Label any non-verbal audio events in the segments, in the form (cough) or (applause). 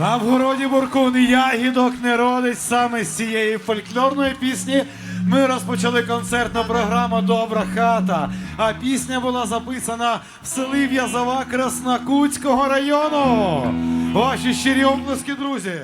Володі Буркун ягідок не родить саме з цієї фольклорної пісні. Ми розпочали концертну програму Добра хата. А пісня була записана в селі В'язова Краснокутського району. Ваші щирі оплески, друзі.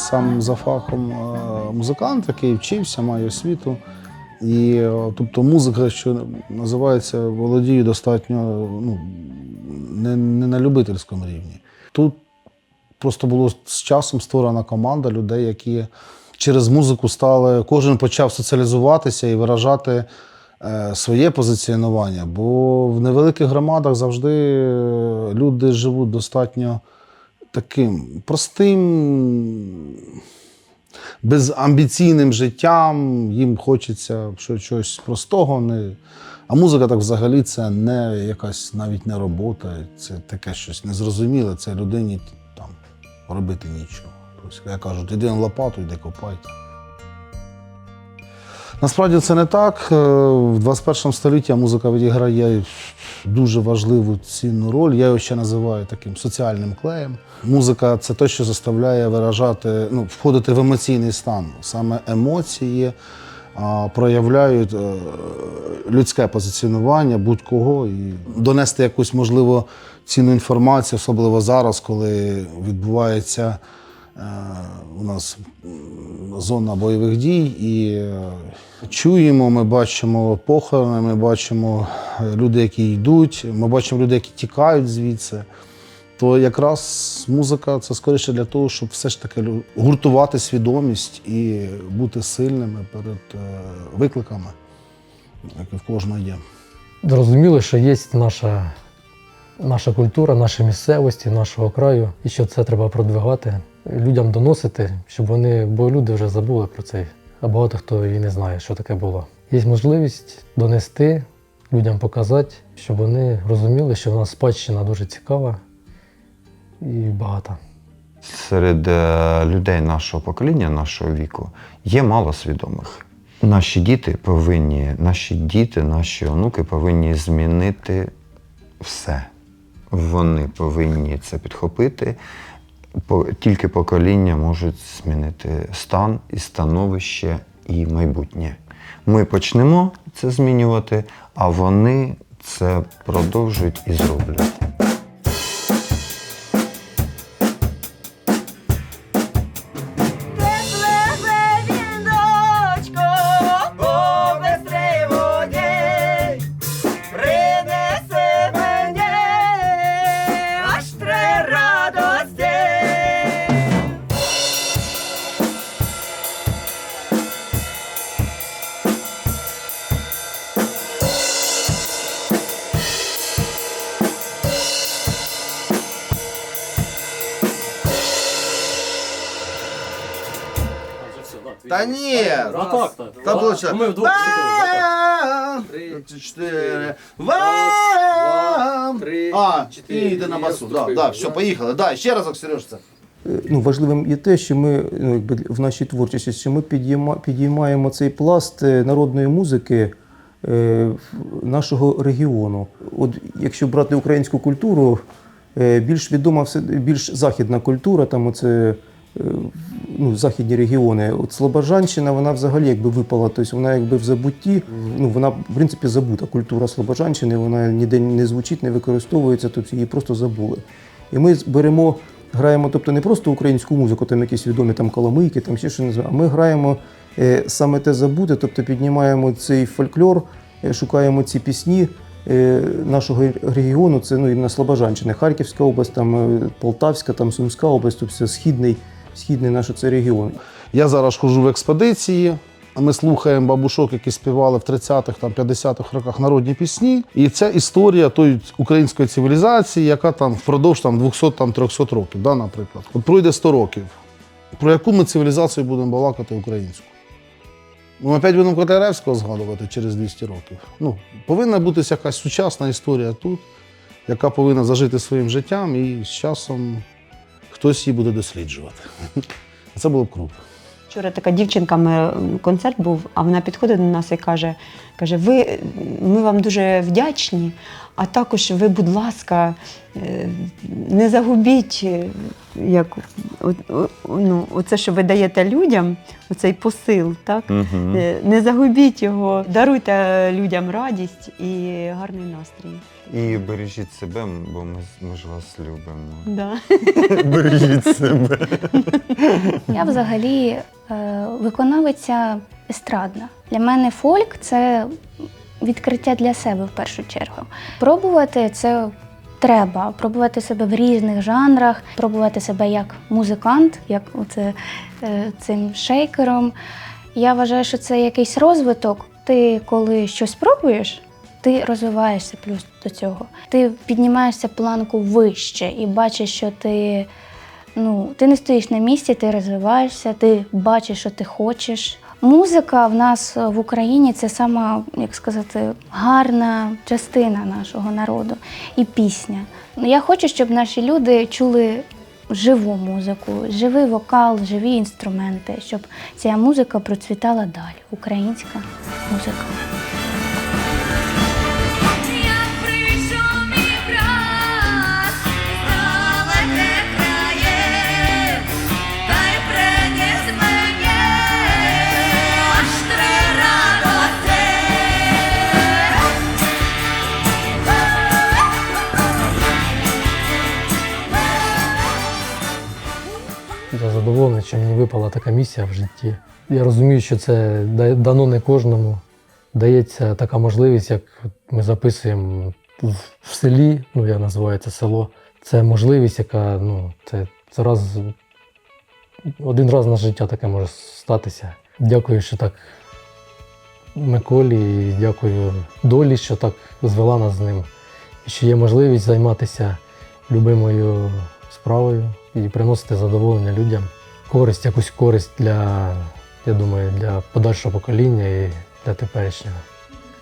Сам за фахом е, музикант, який вчився, маю освіту. І е, тобто музика, що називається, володію достатньо ну, не, не на любительському рівні. Тут просто було з часом створена команда людей, які через музику стали, кожен почав соціалізуватися і виражати е, своє позиціонування. Бо в невеликих громадах завжди люди живуть достатньо таким простим, безамбіційним життям. Їм хочеться чогось простого. Не... А музика так взагалі це не якась навіть не робота, це таке щось незрозуміле. Це людині там робити нічого. Тобто, я кажу, іди на лопату, йди копайте. Насправді це не так. Е, В 21 столітті музика відіграє дуже важливу цінну роль. Я його ще називаю таким соціальним клеєм. Музика це те, що заставляє виражати, ну, входити в емоційний стан. Саме емоції проявляють е, людське позиціонування будь-кого і донести якусь, можливо, цінну інформацію, особливо зараз, коли відбувається у нас зона бойових дій, і е, чуємо, ми бачимо похорони, ми бачимо е, люди, які йдуть, ми бачимо людей, які тікають звідси. То якраз музика це скоріше для того, щоб все ж таки гуртувати свідомість і бути сильними перед е, викликами, які в кожного є. Зрозуміло, що є наша, наша культура, наші місцевості, нашого краю, і що це треба продвигати, людям доносити, щоб вони, бо люди вже забули про це, а багато хто і не знає, що таке було. Є можливість донести, людям показати, щоб вони розуміли, що в нас спадщина дуже цікава і багата. серед е, людей нашого покоління, нашого віку, є мало свідомих. Наші діти повинні, наші діти, наші онуки повинні змінити все. Вони повинні це підхопити. Тільки покоління можуть змінити стан і становище і майбутнє. Ми почнемо це змінювати, а вони це продовжують і зроблять. Та ні! А так, так. Та було ще. Ми вдвох чотири. Три, чотири. Вам! три, А, чотири. і йде на басу. Да, да, все, поїхали. Да, ще разок, Сереж, це. ну, важливим є те, що ми ну, якби, в нашій творчості, що ми підійма, підіймаємо цей пласт е, народної музики е, нашого регіону. От якщо брати українську культуру, е, більш відома все більш західна культура, там оце. Е, Ну, західні регіони. От Слобожанщина, вона взагалі якби випала, тобто вона якби в забутті. Ну, вона, в принципі, забута. Культура Слобожанщини, вона ніде не звучить, не використовується, тобто її просто забули. І ми беремо граємо, тобто не просто українську музику, там якісь відомі там коломийки, там ще що не а ми граємо е, саме те забуте, тобто піднімаємо цей фольклор, е, шукаємо ці пісні нашого регіону. Це ну і на Слобожанщини, Харківська область, там Полтавська, там Сумська область, тобто східний, східний наш це регіон. Я зараз ходжу в експедиції. Ми слухаємо бабушок, які співали в 30-х, там 50-х роках народні пісні. І це історія тої української цивілізації, яка там впродовж там 200-300 років, да, наприклад. От пройде 100 років. Про яку ми цивілізацію будемо балакати українську? Ми опять будемо Котляревського згадувати через 200 років. Ну, повинна бути якась сучасна історія тут, яка повинна зажити своїм життям, і з часом хтось її буде досліджувати. (laughs) Це було б круто. Вчора така дівчинка, концерт був, а вона підходить до нас і каже: каже: Ви, ми вам дуже вдячні, а також ви, будь ласка, е, не загубіть, е, як, о- о- ну, оце, що ви даєте людям, оцей посил, так? Е, Не загубіть його, даруйте людям радість і гарний настрій. І бережіть себе, бо ми, ми ж вас любимо. Да. (laughs) Бережіть себе. (laughs) Я взагалі е, виконавиця естрадна. Для мене фольк це відкриття для себе в першу чергу. Пробувати це треба, пробувати себе в різних жанрах, пробувати себе як музикант, як оце, е, цим шейкером. Я вважаю, що це якийсь розвиток. Ти коли щось пробуєш, ти розвиваєшся плюс до цього. Ти піднімаєшся планку вище і бачиш, що ти ну, ти не стоїш на місці, ти розвиваєшся, ти бачиш, що ти хочеш. Музика в нас в Україні це сама, як сказати, гарна частина нашого народу і пісня. Ну, Я хочу, щоб наші люди чули живу музику, живий вокал, живі інструменти, щоб ця музика процвітала далі. Українська музика. Що мені випала така місія в житті. Я розумію, що це дано не кожному. Дається така можливість, як ми записуємо в, селі, ну я називаю це село. Це можливість, яка ну, це, це раз один раз на життя таке може статися. Дякую, що так Миколі, і дякую долі, що так звела нас з ним. І що є можливість займатися любимою справою і приносити задоволення людям. Користь, якусь користь для, я думаю, для подальшого покоління і для теперішнього.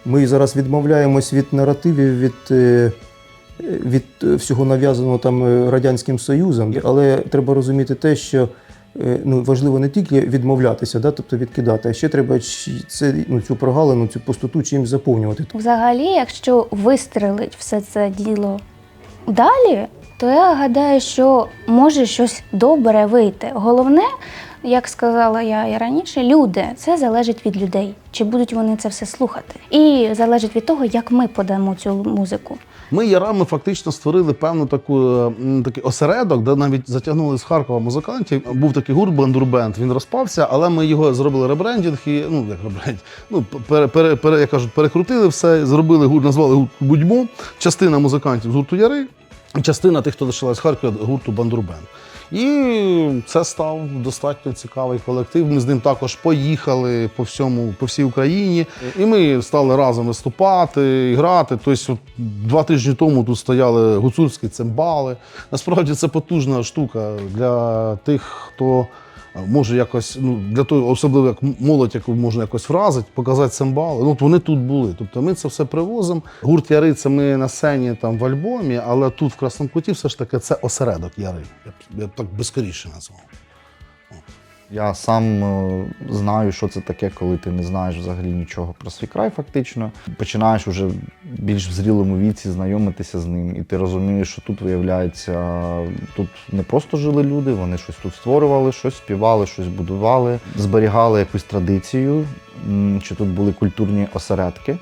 Ми зараз відмовляємось від наративів, від, е, від е, всього нав'язаного там е, Радянським Союзом, але треба розуміти те, що ну, важливо не тільки відмовлятися, да, тобто відкидати, а ще треба це, ну, цю прогалину, цю пустоту чимось заповнювати. Взагалі, якщо вистрелить все це діло далі, то я гадаю, що може щось добре вийти. Головне, як сказала я і раніше, люди це залежить від людей, чи будуть вони це все слухати. І залежить від того, як ми подамо цю музику. Ми ярами фактично створили певну таку е, такий осередок, де навіть затягнули з Харкова музикантів. Був такий гурт Бандурбенд. Він розпався, але ми його зробили ребрендінг і ну як ребрендінг, ну пере, пере, пере, як кажуть, перекрутили все, зробили гурт, назвали гурт Будьмо. Частина музикантів з гурту Яри, частина тих, хто лишилась з Харкові, гурту Бандурбен. І це став достатньо цікавий колектив. Ми з ним також поїхали по всьому, по всій Україні. І ми стали разом виступати, і грати. Тобто, два тижні тому тут стояли гуцульські цимбали. Насправді це потужна штука для тих, хто може якось, ну для того, особливо як молодь, яку можна якось вразити, показати цимбали. Ну, вони тут були. Тобто ми це все привозимо. Гурт Яри це ми на сцені там в альбомі, але тут в Красному Куті все ж таки це осередок Яри. Я б, я б так безкоріше назвав. Я сам е, знаю, що це таке, коли ти не знаєш взагалі нічого про свій край, фактично. Починаєш уже більш в зрілому віці знайомитися з ним, і ти розумієш, що тут виявляється, тут не просто жили люди, вони щось тут створювали, щось співали, щось будували, зберігали якусь традицію. що тут були культурні осередки.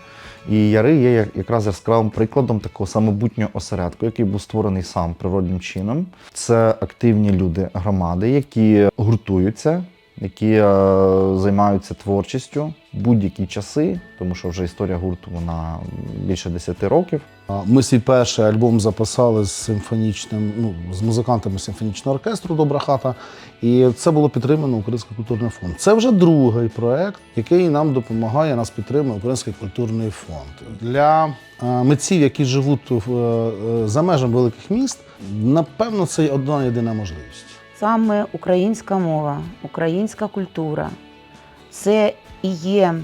І Яри є якраз яскравим прикладом такого самобутнього осередку, який був створений сам природним чином. Це активні люди громади, які гуртуються, які е, займаються творчістю будь-які часи, тому що вже історія гурту вона більше 10 років. Ми свій перший альбом записали з симфонічним, ну, з музикантами симфонічного оркестру Добра хата. І це було підтримано Український культурний фонд. Це вже другий проект, який нам допомагає, нас підтримує Український культурний фонд. Для е, митців, які живуть е, за межами великих міст, напевно, це одна єдина можливість. Саме українська мова, українська культура це і є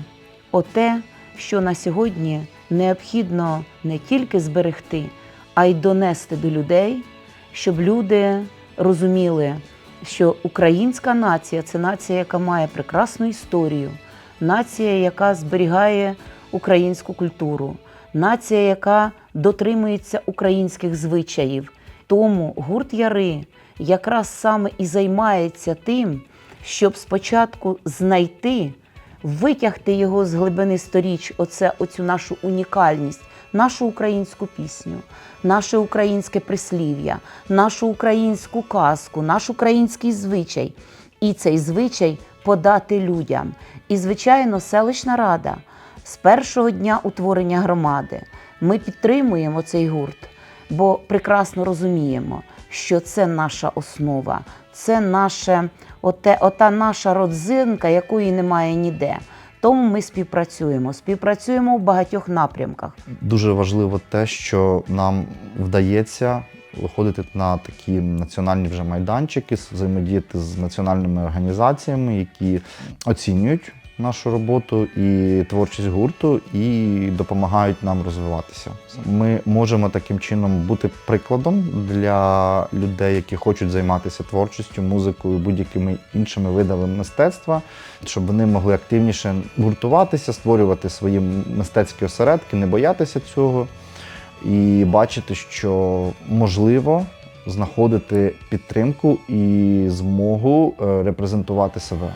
оте, що на сьогодні необхідно не тільки зберегти, а й донести до людей, щоб люди розуміли, що українська нація це нація, яка має прекрасну історію, нація, яка зберігає українську культуру, нація, яка дотримується українських звичаїв. Тому гурт Яри якраз саме і займається тим, щоб спочатку знайти, витягти його з глибини сторіч, оце, оцю нашу унікальність, нашу українську пісню, наше українське прислів'я, нашу українську казку, наш український звичай. І цей звичай подати людям. І, звичайно, селищна рада з першого дня утворення громади ми підтримуємо цей гурт бо прекрасно розуміємо, що це наша основа, це наше, оте, ота наша родзинка, якої немає ніде. Тому ми співпрацюємо. Співпрацюємо в багатьох напрямках. Дуже важливо те, що нам вдається виходити на такі національні вже майданчики, взаємодіяти з національними організаціями, які оцінюють нашу роботу і творчість гурту, і допомагають нам розвиватися. Ми можемо таким чином бути прикладом для людей, які хочуть займатися творчістю, музикою, будь-якими іншими видами мистецтва, щоб вони могли активніше гуртуватися, створювати свої мистецькі осередки, не боятися цього і бачити, що можливо знаходити підтримку і змогу е, репрезентувати себе.